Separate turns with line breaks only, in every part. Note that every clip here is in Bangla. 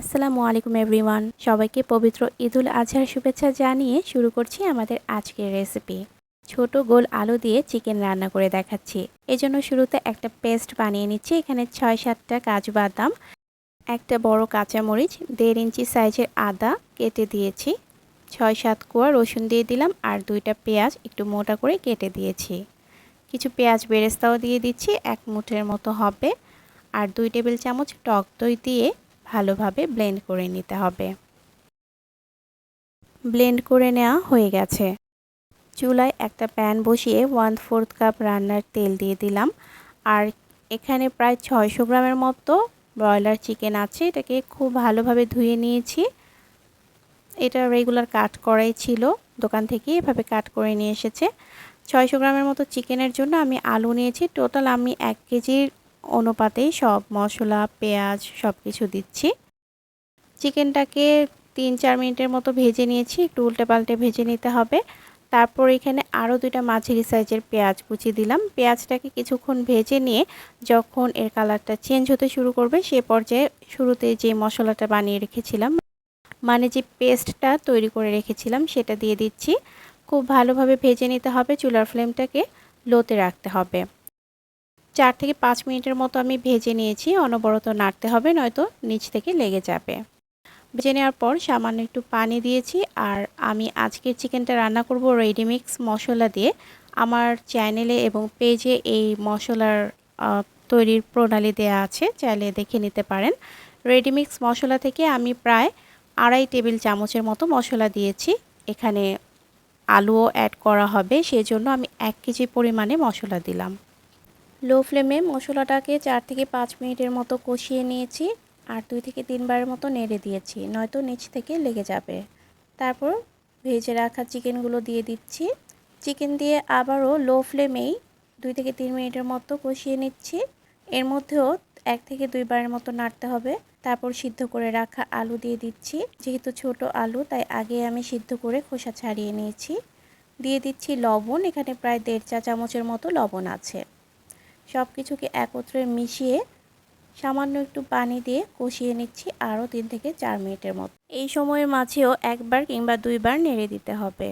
আসসালামু আলাইকুম এভরিওয়ান। সবাইকে পবিত্র ঈদুল আজহার শুভেচ্ছা জানিয়ে শুরু করছি আমাদের আজকের রেসিপি। ছোট গোল আলু দিয়ে চিকেন রান্না করে দেখাচ্ছি। এজন্য শুরুতে একটা পেস্ট বানিয়ে নিচ্ছি। এখানে ছয় সাতটা কাজু বাদাম, একটা বড় কাঁচামরিচ, দেড় ইঞ্চি সাইজের আদা কেটে দিয়েছি, ছয় সাত কোয়া রসুন দিয়ে দিলাম আর দুইটা পেঁয়াজ একটু মোটা করে কেটে দিয়েছি। কিছু পেঁয়াজ বেরেস্তাও দিয়ে দিচ্ছি, এক মুঠের মতো হবে। আর দুই টেবিল চামচ টক দই দিয়ে ভালোভাবে ব্লেন্ড করে নিতে হবে। ব্লেন্ড করে নেওয়া হয়ে গেছে। চুলায় একটা প্যান বসিয়ে ওয়ান ফোর্থ কাপ রান্নার তেল দিয়ে দিলাম। আর এখানে প্রায় ছয়শো গ্রামের মতো ব্রয়লার চিকেন আছে। এটাকে খুব ভালোভাবে ধুয়ে নিয়েছি। এটা রেগুলার কাট করাই ছিল। দোকান থেকে এভাবে কাট করে নিয়ে এসেছে। ছয়শো গ্রামের মতো চিকেনের জন্য আমি আলু নিয়েছি। টোটাল আমি এক কেজির অনুপাতেই সব মশলা, পেঁয়াজ সব কিছু দিচ্ছি। চিকেনটাকে তিন চার মিনিটের মতো ভেজে নিয়েছি, একটু উল্টে পাল্টে ভেজে নিতে হবে। তারপর এখানে আরও দুইটা মাঝারি সাইজের পেঁয়াজ কুচি দিলাম। পেঁয়াজটাকে কিছুক্ষণ ভেজে নিয়ে যখন এর কালারটা চেঞ্জ হতে শুরু করবে, সে পর্যায়ে শুরুতে যে মশলাটা বানিয়ে রেখেছিলাম মানে যে পেস্টটা তৈরি করে রেখেছিলাম, সেটা দিয়ে দিচ্ছি। খুব ভালোভাবে ভেজে নিতে হবে, চুলার ফ্লেমটাকে লোতে রাখতে হবে। চার থেকে পাঁচ মিনিটের মতো আমি ভেজে নিয়েছি, অনবরত নাড়তে হবে, নয়তো নিচ থেকে লেগে যাবে। ভেজে নেওয়ার পর সামান্য একটু পানি দিয়েছি, আর আমি আজকের চিকেনটা রান্না করব রেডিমিক্স মশলা দিয়ে। আমার চ্যানেলে এবং পেজে এই মশলার তৈরির প্রণালী দেয়া আছে, চাইলে দেখে নিতে পারেন। রেডিমিক্স মশলা থেকে আমি প্রায় আড়াই টেবিল চামচের মতো মশলা দিয়েছি। এখানে আলুও অ্যাড করা হবে, সেজন্য আমি এক কেজি পরিমাণে মশলা দিলাম। লো ফ্লেমে মশলাটাকে চার থেকে পাঁচ মিনিটের মতো কষিয়ে নিয়েছি আর দুই থেকে তিনবারের মতো নেড়ে দিয়েছি, নয়তো নিচ থেকে লেগে যাবে। তারপর ভেজে রাখা চিকেনগুলো দিয়ে দিচ্ছি। চিকেন দিয়ে আবারও লো ফ্লেমেই দুই থেকে তিন মিনিটের মতো কষিয়ে নিচ্ছি। এর মধ্যেও এক থেকে দুইবারের মতো নাড়তে হবে। তারপর সিদ্ধ করে রাখা আলু দিয়ে দিচ্ছি। যেহেতু ছোট আলু, তাই আগে আমি সিদ্ধ করে খোসা ছাড়িয়ে নিয়েছি। দিয়ে দিচ্ছি লবণ, এখানে প্রায় দেড় চা চামচের মতো লবণ আছে। সব কিছুকে একত্রে মিশিয়ে সামান্য একটু পানি দিয়ে কষিয়ে নিচ্ছি আরও তিন থেকে চার মিনিটের মতো। এই সময়ের মাঝেও একবার কিংবা দুইবার নেড়ে দিতে হবে।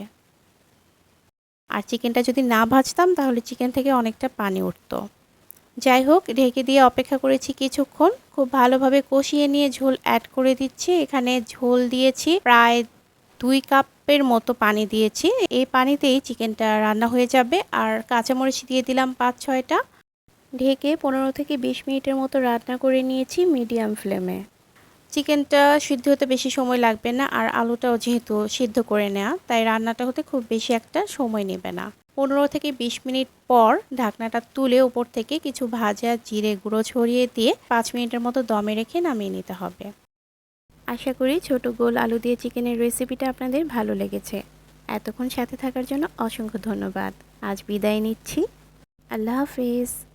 আর চিকেনটা যদি না ভাজতাম, তাহলে চিকেন থেকে অনেকটা পানি উঠতো। যাই হোক, ঢেকে দিয়ে অপেক্ষা করেছি কিছুক্ষণ। খুব ভালোভাবে কষিয়ে নিয়ে ঝোল অ্যাড করে দিচ্ছি। এখানে ঝোল দিয়েছি, প্রায় দুই কাপের মতো পানি দিয়েছি। এই পানিতেই চিকেনটা রান্না হয়ে যাবে। আর কাঁচামরিচ দিয়ে দিলাম পাঁচ ছয়টা ঢেকে পনেরো থেকে বিশ মিনিটের মতো রান্না করে নিয়েছি মিডিয়াম ফ্লেমে। চিকেনটা সিদ্ধ হতে বেশি সময় লাগবে না আর আলুটাও যেহেতু সিদ্ধ করে নেওয়া তাই রান্নাটা হতে খুব বেশি একটা সময় নেবে না। পনেরো থেকে বিশ মিনিট পর ঢাকনাটা তুলে উপর থেকে কিছু ভাজা জিরে গুঁড়ো ছড়িয়ে দিয়ে পাঁচ মিনিটের মতো দমে রেখে নামিয়ে নিতে হবে। আশা করি ছোট গোল আলু দিয়ে চিকেনের রেসিপিটা আপনাদের ভালো লেগেছে। এতক্ষণ সাথে থাকার জন্য অসংখ্য ধন্যবাদ। আজ বিদায় নিচ্ছি। আল্লাহ হাফিজ।